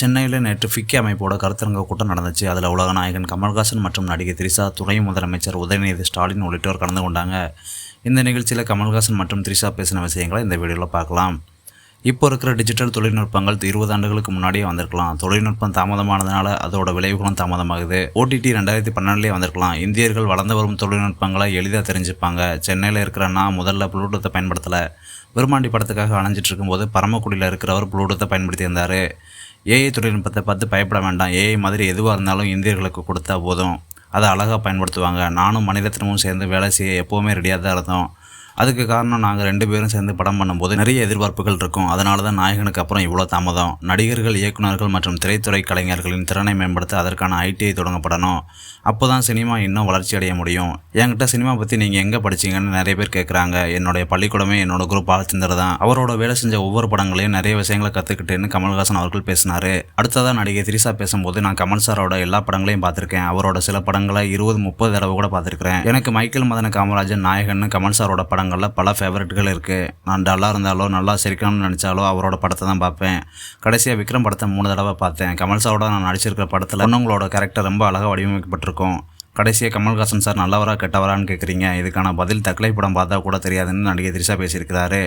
சென்னையில் நேற்று ஃபிக்கி அமைப்போட கருத்தரங்க கூட்டம் நடந்துச்சு. அதில் உலக நாயகன் கமல்ஹாசன் மற்றும் நடிகை திரிசா துணை முதலமைச்சர் உதயநிதி ஸ்டாலின் உள்ளிட்டோர் கலந்து கொண்டாங்க. இந்த நிகழ்ச்சியில் கமல்ஹாசன் மற்றும் திரிசா பேசின விஷயங்களை இந்த வீடியோவில் பார்க்கலாம். இப்போ இருக்கிற டிஜிட்டல் தொழில்நுட்பங்கள் இருபது ஆண்டுகளுக்கு முன்னாடியே வந்திருக்கலாம். தொழில்நுட்பம் தாமதமானதுனால அதோட விளைவுகளும் தாமதமாகுது. ஓடிடி ரெண்டாயிரத்தி பன்னெண்டுலேயே வந்திருக்கலாம். இந்தியர்கள் வளர்ந்து வரும் தொழில்நுட்பங்களை எளிதாக தெரிஞ்சுப்பாங்க. சென்னையில் இருக்கிற நான் முதல்ல ப்ளூடூத்தை பயன்படுத்தலை. விருமாண்டி படத்துக்காக அணைஞ்சிட்டு இருக்கும்போது பரமக்குடியில் இருக்கிறவர் ப்ளூடூத்தை பயன்படுத்தியிருந்தார். ஏஐ தொழில்நுட்பத்தை பார்த்து பயப்பட வேண்டாம். ஏஐ மாதிரி எதுவாக இருந்தாலும் இந்தியர்களுக்கு கொடுத்தா போதும். அதை அழகாக பயன்படுத்துவாங்க. நானும் மனிதத்தினமும் சேர்ந்து வேலை செய்ய எப்போவுமே ரெடியாக தான் இருந்தோம். அதுக்கு காரணம் நாங்கள் ரெண்டு பேரும் சேர்ந்து படம் பண்ணும்போது நிறைய எதிர்பார்ப்புகள் இருக்கும். அதனால தான் நாயகனுக்கு அப்புறம் இவ்வளோ தாமதம். நடிகர்கள் இயக்குனர்கள் மற்றும் திரைத்துறை கலைஞர்களின் திறனை மேம்படுத்த அதற்கான ஐடிஐ தொடங்கப்படணும். அப்போ தான் சினிமா இன்னும் வளர்ச்சி அடைய முடியும். என்கிட்ட சினிமா பற்றி நீங்கள் எங்கே படிச்சீங்கன்னு நிறைய பேர் கேட்குறாங்க என்னுடைய பள்ளிக்கூடமே என்னோட குரூப் பாலச்சந்தர் தான். அவரோட வேலை செஞ்ச ஒவ்வொரு படங்களையும் நிறைய விஷயங்களை கற்றுக்கிட்டேன்னு கமல்ஹாசன் அவர்கள் பேசினார். அடுத்ததாக நடிகை திரிஷா பேசும்போது நான் கமல் சாரோட எல்லா படங்களையும் பார்த்துருக்கேன். அவரோட சில படங்களை இருபது முப்பது தடவை கூட பார்த்துருக்கிறேன். எனக்கு மைக்கேல் மதன காமராஜன் நாயகன் கமல் சாரோட படம் படங்களில் பல ஃபேவரட்கள் இருக்குது நான் டல்லாக இருந்தாலோ நல்லா சிரிக்கணும்னு நினச்சாலோ அவரோட படத்தை தான் பார்ப்பேன். கடைசியாக விக்ரம் படத்தை மூணு தடவை பார்த்தேன். கமல் சாரோட நான் நடிச்சிருக்கிற படத்தில் பொண்ணுங்களோட கேரக்டர் ரொம்ப அழகாக வடிவமைக்கப்பட்டிருக்கும். கடைசியாக கமல்ஹாசன் சார் நல்லவரா கெட்டவரான்னு கேட்குறீங்க இதுக்கான பதில் தக்கலை படம் பார்த்தா கூட தெரியாதுன்னு நடிகை திரிஷா பேசியிருக்கிறாரு.